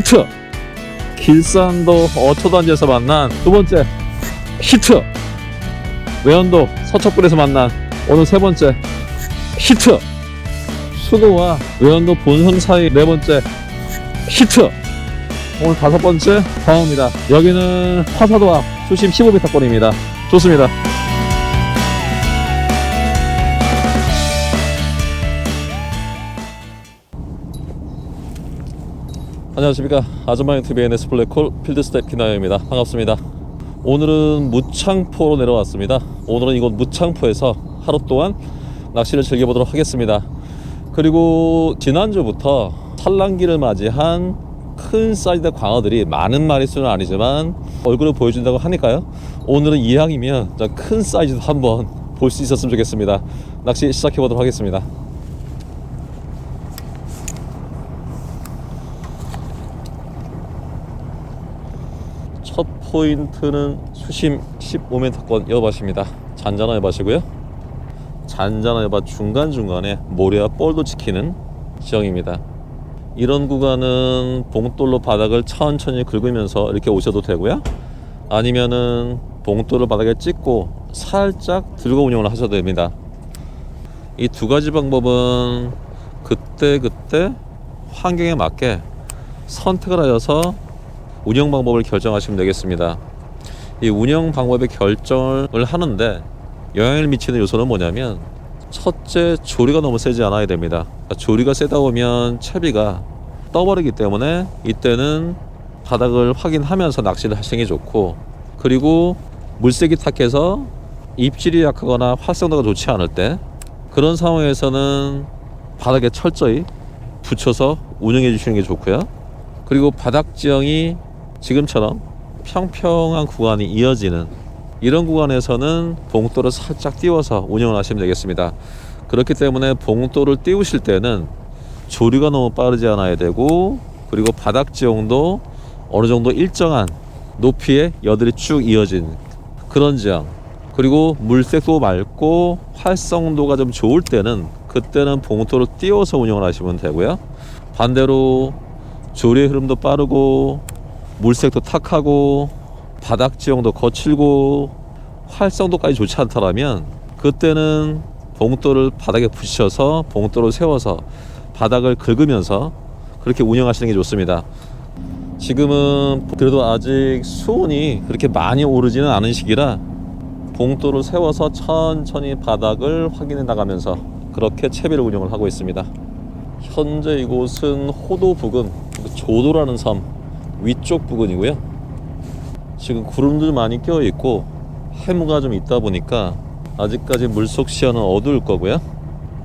히트. 길산도 어초단지에서 만난 두 번째 히트. 외연도 서척굴에서 만난 오늘 세 번째 히트. 수도와 외연도 본선 사이 네 번째 히트. 오늘 다섯 번째 광어입니다. 여기는 화사도 앞 수심 15m 거리입니다. 좋습니다 안녕하십니까. 아줌마 TV의 NS 블랙홀 필드스텝 김나영입니다. 반갑습니다. 오늘은 무창포로 내려왔습니다. 오늘은 이곳 무창포에서 하루 동안 낚시를 즐겨보도록 하겠습니다. 그리고 지난주부터 산란기를 맞이한 큰 사이즈 광어들이 많은 마리수는 아니지만 얼굴을 보여준다고 하니까요. 오늘은 이왕이면 저큰 사이즈도 한번 볼 수 있었으면 좋겠습니다. 낚시 시작해 보도록 하겠습니다 첫 포인트는 수심 15m권 여밭입니다. 잔잔한 여밭이고요. 잔잔한 여밭 중간중간에 모래와 뻘도 지키는 지형입니다. 이런 구간은 봉돌로 바닥을 천천히 긁으면서 이렇게 오셔도 되고요. 아니면은 봉돌을 바닥에 찍고 살짝 들고 운영을 하셔도 됩니다. 이 두 가지 방법은 그때그때 환경에 맞게 선택을 하여서 운영 방법을 결정하시면 되겠습니다. 이 운영 방법의 결정을 하는데 영향을 미치는 요소는 뭐냐면 첫째 조리가 너무 세지 않아야 됩니다. 그러니까 조리가 세다 보면 채비가 떠버리기 때문에 이때는 바닥을 확인하면서 낚시를 하시는 게 좋고 그리고 물색이 탁해서 입질이 약하거나 활성도가 좋지 않을 때 그런 상황에서는 바닥에 철저히 붙여서 운영해 주시는 게 좋고요. 그리고 바닥 지형이 지금처럼 평평한 구간이 이어지는 이런 구간에서는 봉돌을 살짝 띄워서 운영을 하시면 되겠습니다. 그렇기 때문에 봉돌을 띄우실 때는 조류가 너무 빠르지 않아야 되고 그리고 바닥 지형도 어느 정도 일정한 높이의 여들이 쭉 이어진 그런 지형 그리고 물색도 맑고 활성도가 좀 좋을 때는 그때는 봉돌을 띄워서 운영을 하시면 되고요. 반대로 조리의 흐름도 빠르고 물색도 탁하고 바닥 지형도 거칠고 활성도까지 좋지 않다라면 그때는 봉돌을 바닥에 붙여서 봉돌을 세워서 바닥을 긁으면서 그렇게 운영하시는 게 좋습니다. 지금은 그래도 아직 수온이 그렇게 많이 오르지는 않은 시기라 봉돌을 세워서 천천히 바닥을 확인해 나가면서 그렇게 채비를 운영을 하고 있습니다. 현재 이곳은 호도 부근 조도라는 섬 위쪽 부근이고요. 지금 구름들 많이 껴 있고 해무가 좀 있다 보니까 아직까지 물속 시야는 어두울 거고요.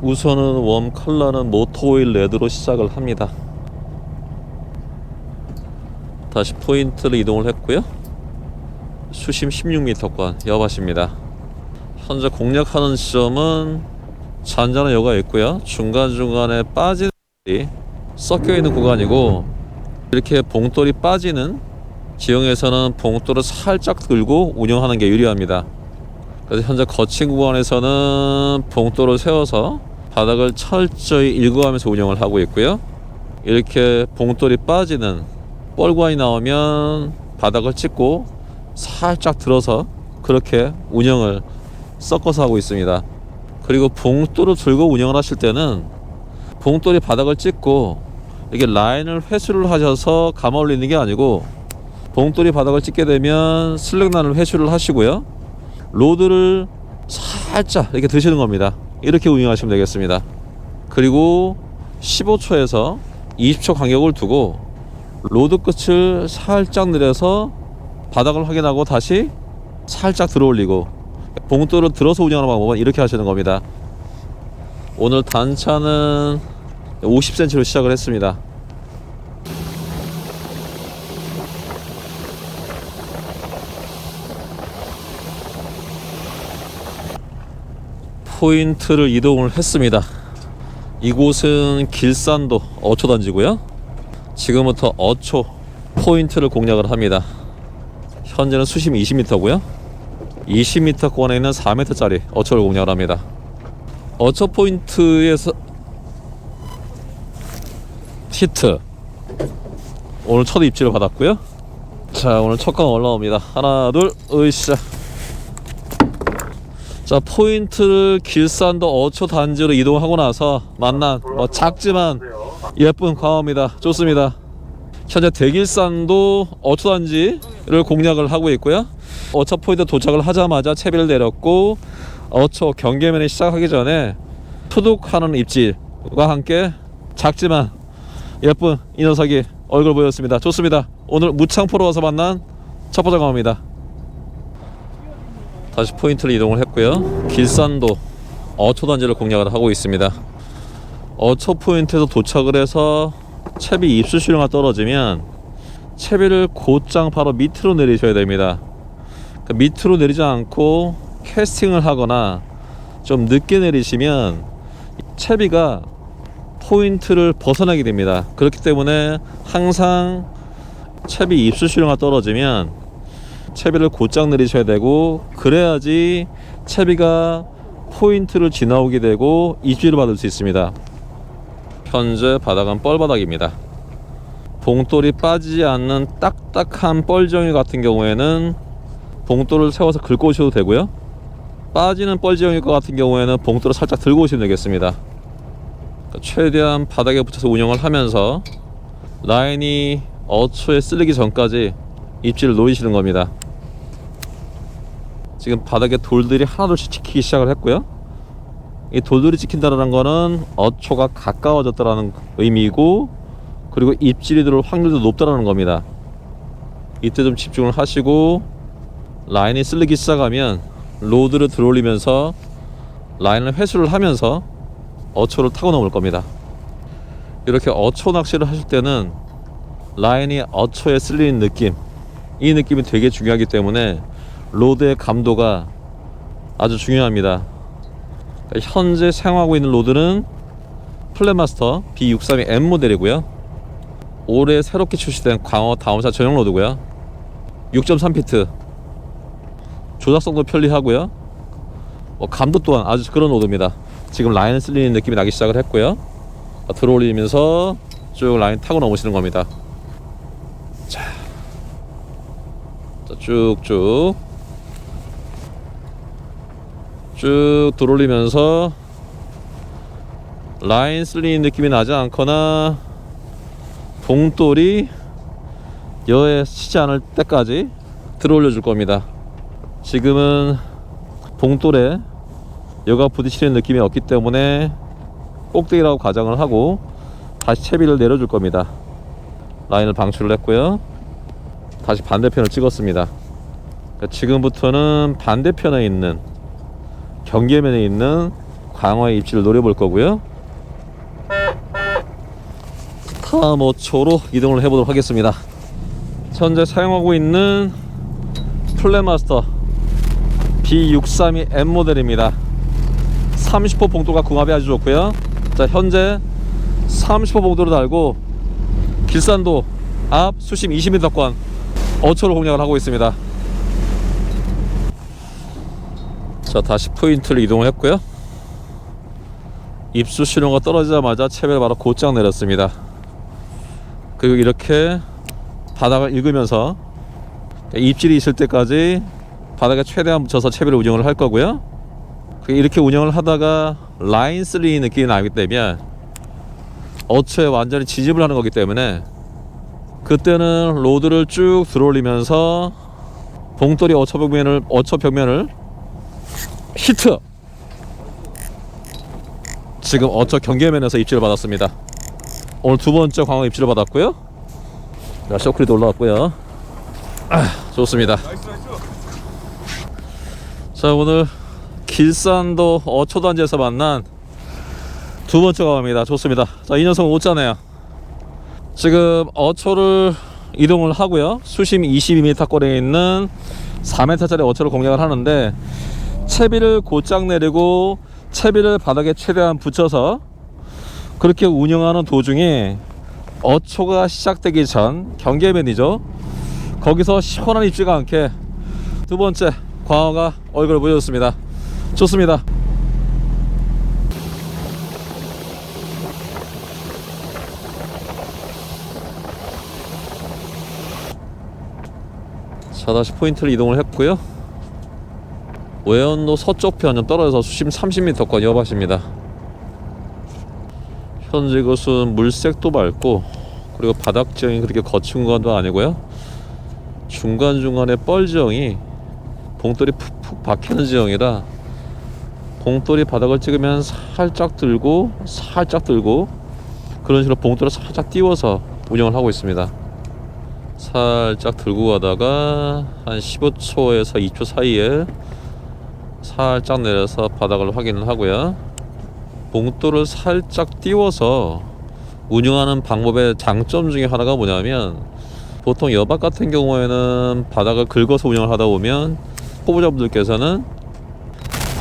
우선은 웜 컬러는 모토오일 레드로 시작을 합니다. 다시 포인트를 이동을 했고요. 수심 16m권 여밭입니다. 현재 공략하는 지점은 잔잔한 여가 있고요. 중간중간에 이 섞여 있는 구간이고 이렇게 봉돌이 빠지는 지형에서는 봉돌을 살짝 들고 운영하는 게 유리합니다. 그래서 현재 거친 구간에서는 봉돌을 세워서 바닥을 철저히 일구하면서 운영을 하고 있고요. 이렇게 봉돌이 빠지는 뻘구간이 나오면 바닥을 찍고 살짝 들어서 그렇게 운영을 섞어서 하고 있습니다. 그리고 봉돌을 들고 운영을 하실 때는 봉돌이 바닥을 찍고 이게 라인을 회수를 하셔서 감아 올리는 게 아니고 봉돌이 바닥을 찍게 되면 슬랙란을 회수를 하시고요. 로드를 살짝 이렇게 드시는 겁니다. 이렇게 운영하시면 되겠습니다. 그리고 15초에서 20초 간격을 두고 로드 끝을 살짝 내려서 바닥을 확인하고 다시 살짝 들어 올리고 봉돌을 들어서 운영하는 방법은 이렇게 하시는 겁니다. 오늘 단차는 50cm로 시작을 했습니다. 포인트를 이동을 했습니다. 이곳은 길산도 어초 단지고요. 지금부터 어초 포인트를 공략을 합니다. 현재는 수심 20m고요. 20m권에 있는 4m짜리 어초를 공략을 합니다. 어초 포인트에서 히트 오늘 첫 입질을 받았고요. 자 오늘 첫 강 올라옵니다. 하나 둘 으쌰. 자 포인트를 길산도 어초 단지로 이동하고 나서 만난 뭐 작지만 예쁜 광어입니다. 좋습니다. 현재 대길산도 어초 단지를 공략을 하고 있고요. 어초 포인트 도착을 하자마자 채비를 내렸고 어초 경계면에 시작하기 전에 투둑하는 입질과 함께 작지만 예쁜 이 녀석이 얼굴 보였습니다. 좋습니다. 오늘 무창포로 와서 만난 첫 번째 강어입니다. 다시 포인트를 이동을 했고요. 길산도 어초 단지를 공략을 하고 있습니다. 어초 포인트에서 도착을 해서 채비 입수 시료가 떨어지면 채비를 곧장 바로 밑으로 내리셔야 됩니다. 그러니까 밑으로 내리지 않고 캐스팅을 하거나 좀 늦게 내리시면 채비가 포인트를 벗어나게 됩니다. 그렇기 때문에 항상 채비 입수 시료가 떨어지면 채비를 곧장 내리셔야 되고 그래야지 채비가 포인트를 지나오게 되고 입질을 받을 수 있습니다. 현재 바닥은 뻘바닥입니다. 봉돌이 빠지지 않는 딱딱한 뻘정이 같은 경우에는 봉돌을 세워서 긁고 오셔도 되고요. 빠지는 뻘지형일 것 같은 경우에는 봉돌을 살짝 들고 오시면 되겠습니다. 최대한 바닥에 붙여서 운영을 하면서 라인이 어초에 쓸리기 전까지 입질을 노리시는 겁니다. 지금 바닥에 돌들이 하나둘씩 찍히기 시작을 했고요. 이 돌들이 찍힌다는 거는 어초가 가까워졌다는 의미고 그리고 입질이 들어올 확률도 높다는 겁니다. 이때 좀 집중을 하시고 라인이 쓸리기 시작하면 로드를 들어올리면서 라인을 회수를 하면서 어초를 타고 넘을 겁니다. 이렇게 어초 낚시를 하실 때는 라인이 어초에 쓸리는 느낌 이 느낌이 되게 중요하기 때문에 로드의 감도가 아주 중요합니다. 현재 사용하고 있는 로드는 플랫마스터 B632 M 모델이고요. 올해 새롭게 출시된 광어 다운사 전용 로드고요. 6.3피트 조작성도 편리하고요. 뭐 감도 또한 아주 그런 로드입니다. 지금 라인을 쓸리는 느낌이 나기 시작을 했고요. 들어올리면서 쭉 라인 타고 넘으시는 겁니다. 자, 자 쭉쭉 쭉 들어올리면서 라인 쓸리는 느낌이 나지 않거나 봉돌이 여에 치지 않을 때까지 들어올려 줄 겁니다. 지금은 봉돌에 여가 부딪히는 느낌이 없기 때문에 꼭대기라고 가정을 하고 다시 채비를 내려줄 겁니다. 라인을 방출을 했고요. 다시 반대편을 찍었습니다. 그러니까 지금부터는 반대편에 있는 경계면에 있는 광어의 입질을 노려볼 거고요. 타모초로 이동을 해보도록 하겠습니다. 현재 사용하고 있는 플랫마스터 B632M 모델입니다. 30호 봉도가 궁합이 아주 좋고요. 자 현재 30호 봉도를 달고 길산도 앞 수심 20m권 어초를 공략을 하고 있습니다. 자 다시 포인트를 이동했고요. 입수 신호가 떨어지자마자 채비를 바로 곧장 내렸습니다. 그리고 이렇게 바닥을 읽으면서 입질이 있을 때까지 바닥에 최대한 붙여서 채비를 운영을 할 거고요. 이렇게 운영을 하다가 라인 쓸리 느낌이 나기 때문에 어초에 완전히 지집을 하는 거기 때문에 그때는 로드를 쭉 들어올리면서 봉돌이 어초 벽면을 어초 벽면을 히트 지금 어초 경계면에서 입질을 받았습니다. 오늘 두 번째 광어 입질을 받았고요. 자, 쇼크리도 올라왔고요. 아, 좋습니다. 자, 오늘 길산도 어초단지에서 만난 두 번째 광어입니다. 좋습니다. 자, 이 녀석은 오잖아요. 지금 어초를 이동을 하고요. 수심 22m 거리에 있는 4m짜리 어초를 공략을 하는데 채비를 곧장 내리고 채비를 바닥에 최대한 붙여서 그렇게 운영하는 도중에 어초가 시작되기 전 경계면이죠. 거기서 시원한 입지가 않게 두 번째 광어가 얼굴을 보여줬습니다. 좋습니다. 자 다시 포인트를 이동을 했고요. 외연도 서쪽 편 좀 떨어져서 수심 30m권 여밭입니다. 현재 이것은 물색도 맑고 그리고 바닥 지형이 그렇게 거친 구간도 아니고요. 중간중간에 뻘 지형이 봉돌이 푹푹 박히는 지형이라 봉돌이 바닥을 찍으면 살짝 들고 살짝 들고 그런 식으로 봉돌을 살짝 띄워서 운영을 하고 있습니다 살짝 들고 가다가 한 15초에서 2초 사이에 살짝 내려서 바닥을 확인을 하고요. 봉돌을 살짝 띄워서 운영하는 방법의 장점 중에 하나가 뭐냐면 보통 여박 같은 경우에는 바닥을 긁어서 운영을 하다 보면 초보자분들께서는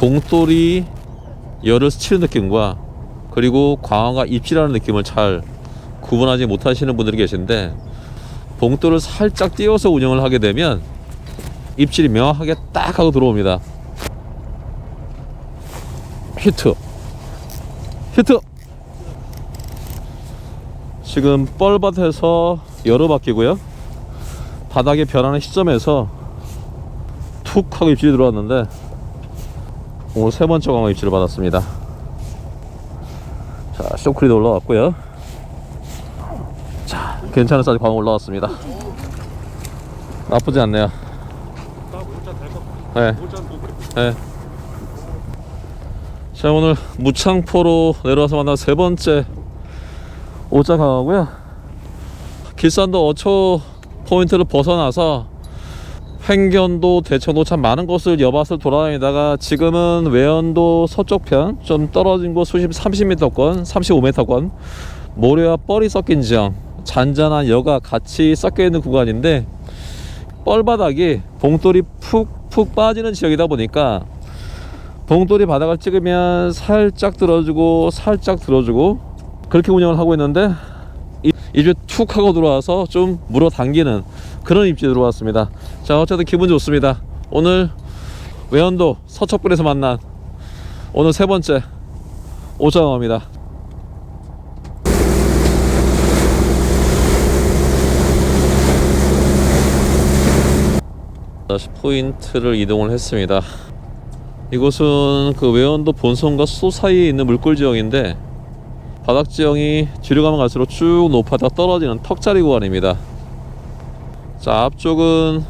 봉돌이 열을 스치는 느낌과 그리고 광어가 입질하는 느낌을 잘 구분하지 못하시는 분들이 계신데 봉돌을 살짝 띄워서 운영을 하게 되면 입질이 명확하게 딱 하고 들어옵니다. 히트. 히트. 지금 뻘밭에서 열어 바뀌고요. 바닥에 변하는 시점에서 툭 하고 입질이 들어왔는데 오늘 세 번째 광어 입질을 받았습니다. 자, 쇼크리도 올라왔고요. 자, 괜찮은 사이즈 광어 올라왔습니다. 나쁘지 않네요. 네. 네. 자, 오늘 무창포로 내려와서 만난 세 번째 오자 강하고요. 길산도 어초 포인트를 벗어나서 횡견도 대천도 참 많은 곳을 여밭을 돌아다니다가 지금은 외연도 서쪽 편 좀 떨어진 곳 수심 30m권, 35m권. 모래와 뻘이 섞인 지형, 잔잔한 여가 같이 섞여 있는 구간인데 뻘바닥이 봉돌이 푹푹 빠지는 지역이다 보니까 봉돌이 바닥을 찍으면 살짝 들어주고 살짝 들어주고 그렇게 운영을 하고 있는데 이- 이제 툭 하고 들어와서 좀 물어 당기는 그런 입지 들어왔습니다. 자 어쨌든 기분 좋습니다. 오늘 외연도 서척군에서 만난 오늘 세 번째 오장어입니다. 다시 포인트를 이동을 했습니다. 이곳은 그 외연도 본선과 소 사이에 있는 물골 지형인데 바닥 지형이 뒤로 가면 갈수록 쭉 높아다 떨어지는 턱자리 구간입니다. 자 앞쪽은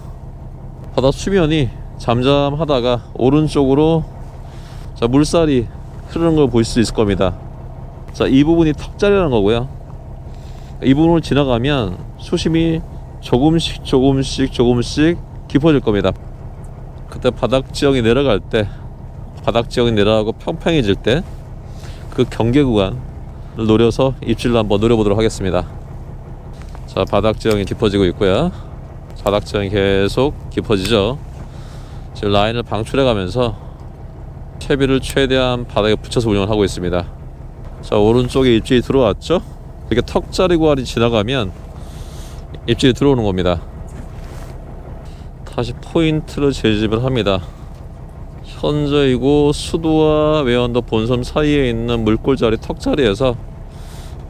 바다 수면이 잠잠하다가 오른쪽으로 자 물살이 흐르는 걸 보실 수 있을 겁니다. 자 이 부분이 턱자리라는 거고요. 이 부분을 지나가면 수심이 조금씩 조금씩 조금씩 깊어질 겁니다. 그때 바닥 지형이 내려갈 때 바닥 지형이 내려가고 평평해질 때 그 경계 구간을 노려서 입질로 한번 노려보도록 하겠습니다. 자 바닥 지형이 깊어지고 있고요. 바닥 지형이 계속 깊어지죠. 지금 라인을 방출해 가면서 채비를 최대한 바닥에 붙여서 운영을 하고 있습니다. 자 오른쪽에 입질이 들어왔죠. 이렇게 턱자리 구간이 지나가면 입질이 들어오는 겁니다. 다시 포인트를 재집을 합니다. 이곳 수도와 외연도 본섬 사이에 있는 물골자리 턱자리에서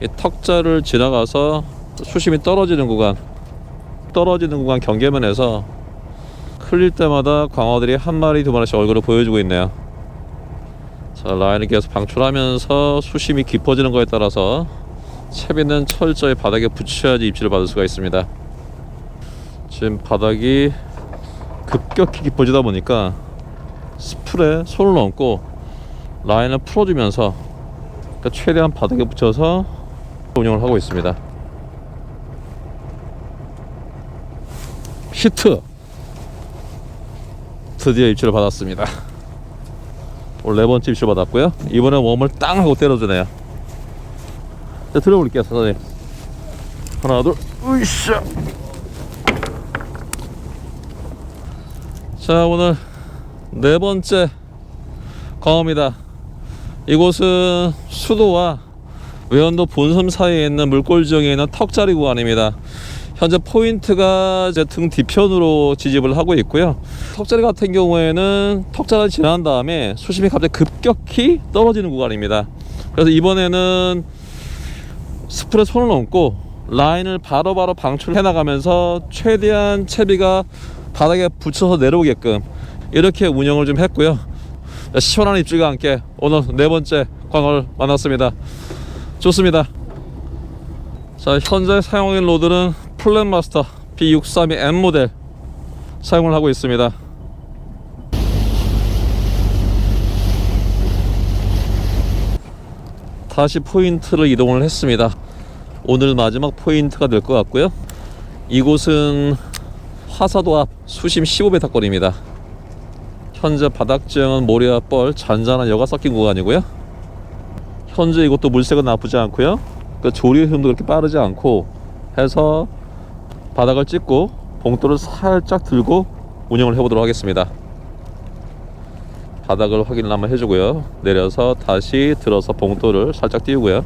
이 턱자를 지나가서 수심이 떨어지는 구간 떨어지는 구간 경계면에서 클릴 때마다 광어들이 한 마리 두 마리씩 얼굴을 보여주고 있네요. 자 라인을 계속 방출하면서 수심이 깊어지는 거에 따라서 채비는 철저히 바닥에 붙여야지 입질을 받을 수가 있습니다. 지금 바닥이 급격히 깊어지다 보니까 스풀에 손을 얹고 라인을 풀어주면서 그러니까 최대한 바닥에 붙여서 운영을 하고 있습니다. 히트! 드디어 입질을 받았습니다. 오늘 네 번째 입질 받았고요. 이번에 웜을 땅 하고 때려주네요. 자, 들어볼게요, 사장님. 하나, 둘, 으쌰! 자 오늘 네 번째 광어입니다. 이곳은 수도와 외연도 본섬 사이에 있는 물골 지형에 있는 턱자리 구간입니다. 현재 포인트가 이제 등 뒤편으로 지집을 하고 있고요. 턱자리 같은 경우에는 턱자리를 지난 다음에 수심이 갑자기 급격히 떨어지는 구간입니다. 그래서 이번에는 스프레 손을 얹고 라인을 바로바로 방출해 나가면서 최대한 채비가 바닥에 붙여서 내려오게끔 이렇게 운영을 좀 했고요. 자, 시원한 입질과 함께 오늘 네 번째 광어를 만났습니다. 좋습니다. 자, 현재 사용인 로드는 플랜마스터 B632M 모델 사용을 하고 있습니다. 다시 포인트를 이동을 했습니다. 오늘 마지막 포인트가 될 것 같고요. 이곳은 화사도 앞 수심 15m 거리입니다. 현재 바닥 지형은 모래와 뻘, 잔잔한 여가 섞인 구간이고요. 현재 이것도 물색은 나쁘지 않고요. 그 조리 흐름도 그렇게 빠르지 않고 해서 바닥을 찍고 봉돌을 살짝 들고 운영을 해보도록 하겠습니다. 바닥을 확인을 한번 해주고요. 내려서 다시 들어서 봉돌을 살짝 띄우고요.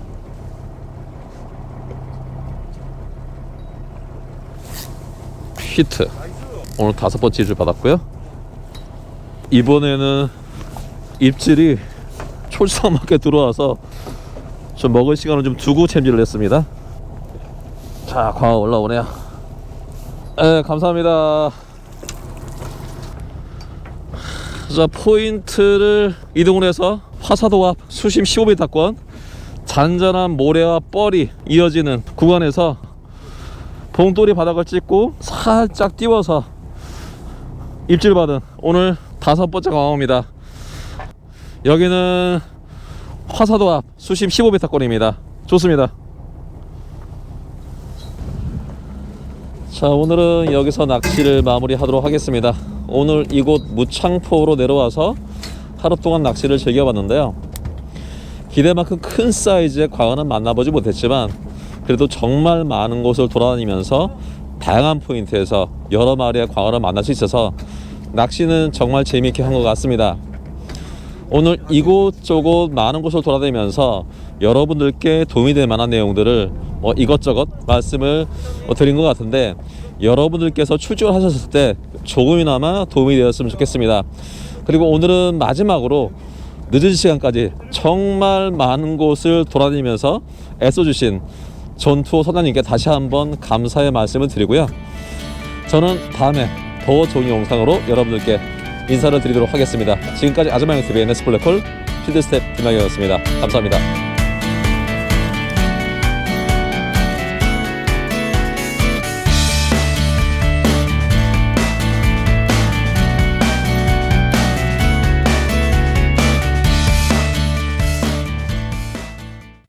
히트. 오늘 다섯 번째 입질 받았고요. 이번에는 입질이 촐싹맞게 들어와서 좀 먹을 시간을 좀 두고 챔질을 했습니다. 자, 광어 올라오네요. 네, 감사합니다. 자, 포인트를 이동을 해서 화사도 앞 수심 15m권 잔잔한 모래와 뻘이 이어지는 구간에서 봉돌이 바닥을 찍고 살짝 띄워서 입질 받은 오늘 다섯 번째 광어입니다. 여기는 화사도 앞 수심 15m권입니다. 좋습니다. 자 오늘은 여기서 낚시를 마무리하도록 하겠습니다. 오늘 이곳 무창포로 내려와서 하루 동안 낚시를 즐겨봤는데요. 기대만큼 큰 사이즈의 광어는 만나보지 못했지만 그래도 정말 많은 곳을 돌아다니면서 다양한 포인트에서 여러 마리의 광어를 만날 수 있어서 낚시는 정말 재미있게 한 것 같습니다. 오늘 이곳저곳 많은 곳을 돌아다니면서 여러분들께 도움이 될 만한 내용들을 뭐 이것저것 말씀을 뭐 드린 것 같은데 여러분들께서 출조하셨을 때 조금이나마 도움이 되었으면 좋겠습니다. 그리고 오늘은 마지막으로 늦은 시간까지 정말 많은 곳을 돌아다니면서 애써주신 전투호 선장님께 다시 한번 감사의 말씀을 드리고요. 저는 다음에 더 좋은 영상으로 여러분들께 인사를 드리도록 하겠습니다. 지금까지 아즈마 영 TV의 네스플레콜 필드스텝 김학영이었습니다. 감사합니다.